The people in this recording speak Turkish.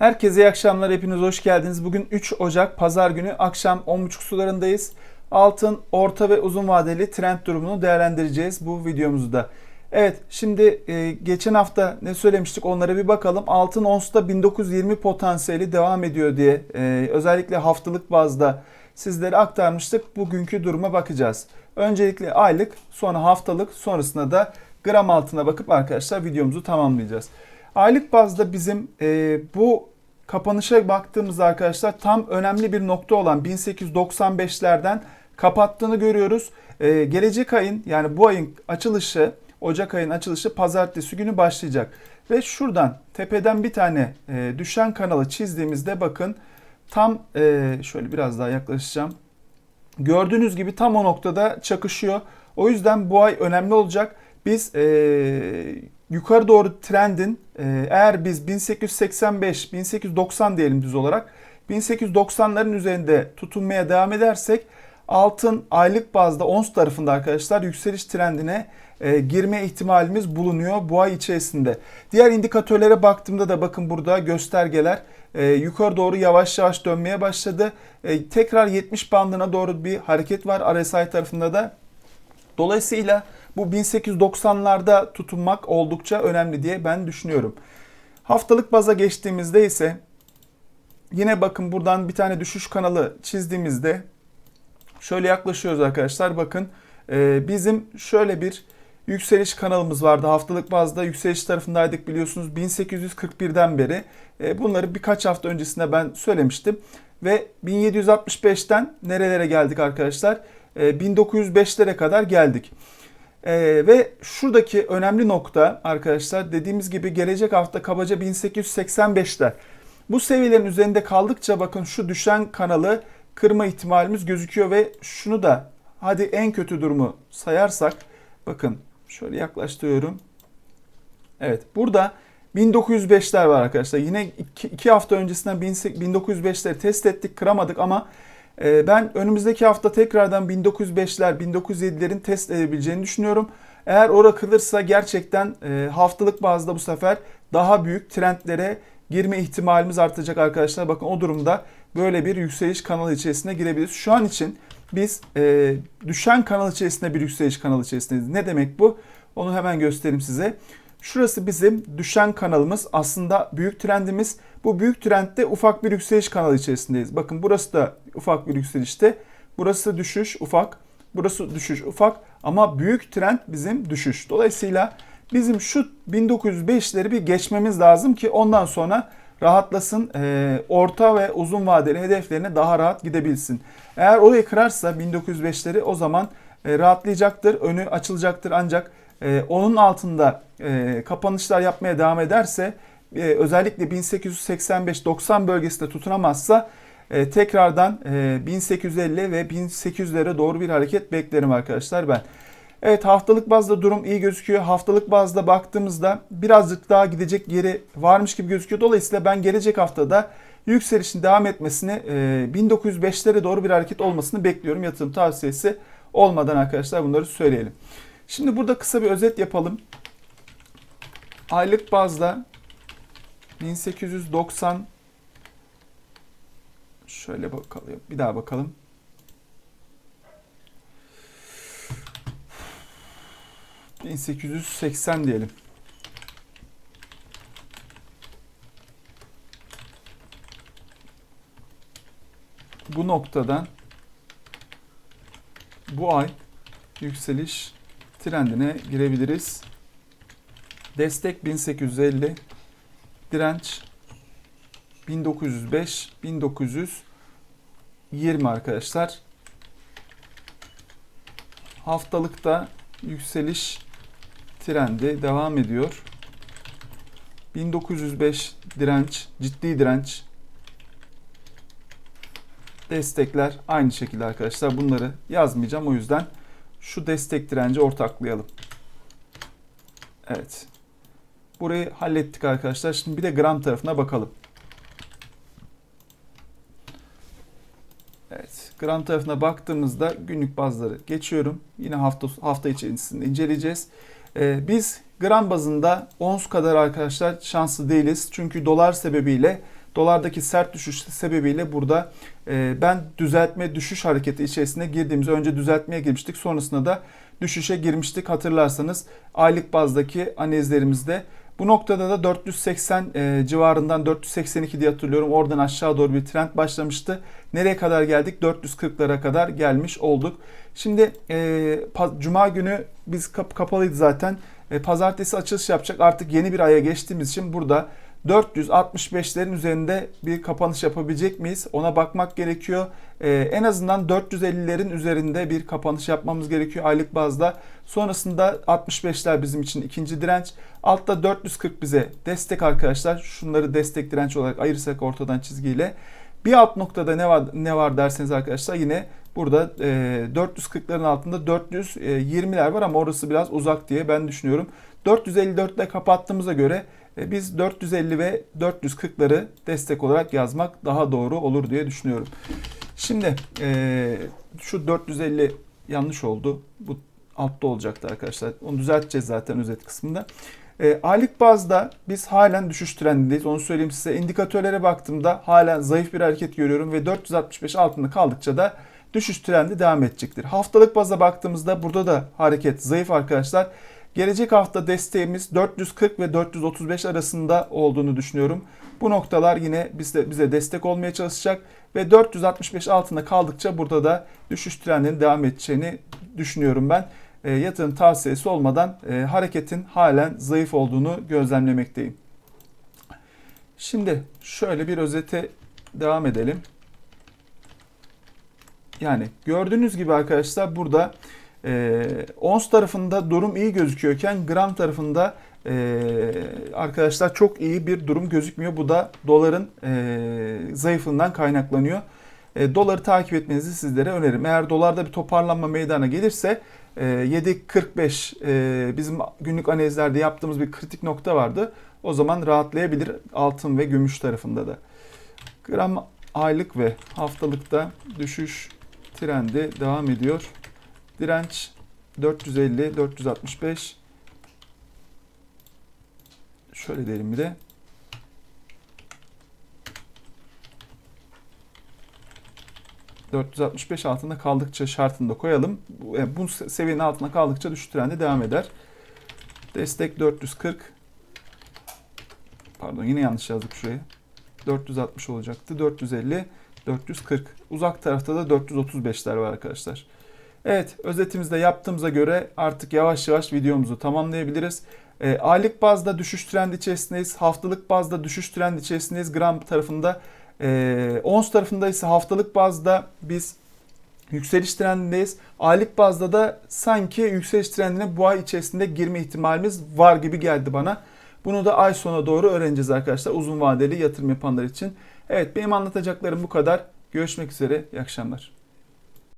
Herkese iyi akşamlar. Hepiniz hoş geldiniz. Bugün 3 Ocak Pazar günü akşam 10.30 sularındayız. Altın, orta ve uzun vadeli trend durumunu değerlendireceğiz bu videomuzda. Evet şimdi e, geçen hafta ne söylemiştik onlara bir bakalım. Altın onsta 1920 potansiyeli devam ediyor diye e, özellikle haftalık bazda sizlere aktarmıştık. Bugünkü duruma bakacağız. Öncelikle aylık sonra haftalık sonrasında da gram altına bakıp arkadaşlar videomuzu tamamlayacağız. Aylık bazda bizim e, bu kapanışa baktığımızda arkadaşlar tam önemli bir nokta olan 1895'lerden kapattığını görüyoruz. E, gelecek ayın yani bu ayın açılışı Ocak ayın açılışı pazartesi günü başlayacak. Ve şuradan tepeden bir tane e, düşen kanalı çizdiğimizde bakın tam e, şöyle biraz daha yaklaşacağım. Gördüğünüz gibi tam o noktada çakışıyor. O yüzden bu ay önemli olacak. Biz e, yukarı doğru trendin e, eğer biz 1885, 1890 diyelim düz olarak 1890'ların üzerinde tutunmaya devam edersek altın aylık bazda ons tarafında arkadaşlar yükseliş trendine e, girme ihtimalimiz bulunuyor bu ay içerisinde. Diğer indikatörlere baktığımda da bakın burada göstergeler e, yukarı doğru yavaş yavaş dönmeye başladı. E, tekrar 70 bandına doğru bir hareket var RSI tarafında da. Dolayısıyla bu 1890'larda tutunmak oldukça önemli diye ben düşünüyorum. Haftalık baza geçtiğimizde ise yine bakın buradan bir tane düşüş kanalı çizdiğimizde şöyle yaklaşıyoruz arkadaşlar. Bakın e, bizim şöyle bir yükseliş kanalımız vardı. Haftalık bazda yükseliş tarafındaydık biliyorsunuz 1841'den beri. E, bunları birkaç hafta öncesinde ben söylemiştim. Ve 1765'ten nerelere geldik arkadaşlar? 1905'lere kadar geldik. Ee, ve şuradaki önemli nokta arkadaşlar dediğimiz gibi gelecek hafta kabaca 1885'ler. Bu seviyelerin üzerinde kaldıkça bakın şu düşen kanalı kırma ihtimalimiz gözüküyor ve şunu da hadi en kötü durumu sayarsak bakın şöyle yaklaştırıyorum. Evet burada 1905'ler var arkadaşlar. Yine 2 hafta öncesinden 1905'leri test ettik kıramadık ama ben önümüzdeki hafta tekrardan 1905'ler, 1907'lerin test edebileceğini düşünüyorum. Eğer ora kılırsa gerçekten e, haftalık bazda bu sefer daha büyük trendlere girme ihtimalimiz artacak arkadaşlar. Bakın o durumda böyle bir yükseliş kanalı içerisine girebiliriz. Şu an için biz e, düşen kanal içerisinde bir yükseliş kanalı içerisindeyiz. Ne demek bu? Onu hemen göstereyim size. Şurası bizim düşen kanalımız. Aslında büyük trendimiz. Bu büyük trendde ufak bir yükseliş kanalı içerisindeyiz. Bakın burası da ufak bir yükselişte. Burası düşüş ufak. Burası düşüş ufak. Ama büyük trend bizim düşüş. Dolayısıyla bizim şu 1905'leri bir geçmemiz lazım ki ondan sonra rahatlasın. E, orta ve uzun vadeli hedeflerine daha rahat gidebilsin. Eğer orayı kırarsa 1905'leri o zaman e, rahatlayacaktır. Önü açılacaktır ancak e, onun altında e, kapanışlar yapmaya devam ederse e, özellikle 1885-90 bölgesinde tutunamazsa e, tekrardan e, 1850 ve 1800'lere doğru bir hareket beklerim arkadaşlar ben. Evet haftalık bazda durum iyi gözüküyor. Haftalık bazda baktığımızda birazcık daha gidecek yeri varmış gibi gözüküyor. Dolayısıyla ben gelecek haftada yükselişin devam etmesini e, 1905'lere doğru bir hareket olmasını bekliyorum. Yatırım tavsiyesi olmadan arkadaşlar bunları söyleyelim. Şimdi burada kısa bir özet yapalım. Aylık bazda 1890 şöyle bakalım. Bir daha bakalım. ...1880 diyelim. Bu noktadan... ...bu ay... ...yükseliş trendine girebiliriz. Destek 1850, direnç 1905, 1920 arkadaşlar. Haftalıkta yükseliş trendi devam ediyor. 1905 direnç, ciddi direnç. Destekler aynı şekilde arkadaşlar. Bunları yazmayacağım o yüzden şu destek direnci ortaklayalım. Evet. Burayı hallettik arkadaşlar. Şimdi bir de gram tarafına bakalım. Evet. Gram tarafına baktığımızda günlük bazları geçiyorum. Yine hafta hafta içerisinde inceleyeceğiz. Ee, biz gram bazında ons kadar arkadaşlar şanslı değiliz. Çünkü dolar sebebiyle Dolardaki sert düşüş sebebiyle burada e, ben düzeltme düşüş hareketi içerisine girdiğimiz önce düzeltmeye girmiştik. Sonrasında da düşüşe girmiştik hatırlarsanız aylık bazdaki analizlerimizde. Bu noktada da 480 e, civarından 482 diye hatırlıyorum. Oradan aşağı doğru bir trend başlamıştı. Nereye kadar geldik? 440'lara kadar gelmiş olduk. Şimdi e, Cuma günü biz kap- kapalıydı zaten. E, pazartesi açılış yapacak. Artık yeni bir aya geçtiğimiz için burada 465'lerin üzerinde bir kapanış yapabilecek miyiz? Ona bakmak gerekiyor. Ee, en azından 450'lerin üzerinde bir kapanış yapmamız gerekiyor aylık bazda. Sonrasında 65'ler bizim için ikinci direnç. Altta 440 bize destek arkadaşlar. Şunları destek direnç olarak ayırsak ortadan çizgiyle. Bir alt noktada ne var ne var derseniz arkadaşlar yine burada e, 440'ların altında 420'ler var ama orası biraz uzak diye ben düşünüyorum. 454 ile kapattığımıza göre e, biz 450 ve 440'ları destek olarak yazmak daha doğru olur diye düşünüyorum. Şimdi e, şu 450 yanlış oldu. Bu altta olacaktı arkadaşlar. Onu düzelteceğiz zaten özet kısmında. E, aylık bazda biz halen düşüş trendindeyiz. Onu söyleyeyim size. İndikatörlere baktığımda halen zayıf bir hareket görüyorum ve 465 altında kaldıkça da düşüş trendi devam edecektir. Haftalık baza baktığımızda burada da hareket zayıf arkadaşlar. Gelecek hafta desteğimiz 440 ve 435 arasında olduğunu düşünüyorum. Bu noktalar yine bize, bize destek olmaya çalışacak ve 465 altında kaldıkça burada da düşüş trendinin devam edeceğini düşünüyorum ben. E, yatırım tavsiyesi olmadan e, hareketin halen zayıf olduğunu gözlemlemekteyim. Şimdi şöyle bir özete devam edelim. Yani gördüğünüz gibi arkadaşlar burada e, ons tarafında durum iyi gözüküyorken gram tarafında e, arkadaşlar çok iyi bir durum gözükmüyor. Bu da doların e, zayıflığından kaynaklanıyor. E, doları takip etmenizi sizlere öneririm. Eğer dolarda bir toparlanma meydana gelirse e, 7.45 e, bizim günlük analizlerde yaptığımız bir kritik nokta vardı. O zaman rahatlayabilir altın ve gümüş tarafında da. Gram aylık ve haftalıkta düşüş trendi devam ediyor. Direnç 450, 465. Şöyle diyelim bir de. ...465 altında kaldıkça şartını da koyalım. Yani bu seviyenin altında kaldıkça düşüş trendi devam eder. Destek 440. Pardon yine yanlış yazdık şuraya. 460 olacaktı. 450, 440. Uzak tarafta da 435'ler var arkadaşlar. Evet özetimizde yaptığımıza göre artık yavaş yavaş videomuzu tamamlayabiliriz. E, aylık bazda düşüş trendi içerisindeyiz. Haftalık bazda düşüş trendi içerisindeyiz. Gram tarafında. E, ons tarafında ise haftalık bazda biz yükseliş trendindeyiz. Aylık bazda da sanki yükseliş trendine bu ay içerisinde girme ihtimalimiz var gibi geldi bana. Bunu da ay sona doğru öğreneceğiz arkadaşlar uzun vadeli yatırım yapanlar için. Evet benim anlatacaklarım bu kadar. Görüşmek üzere. İyi akşamlar.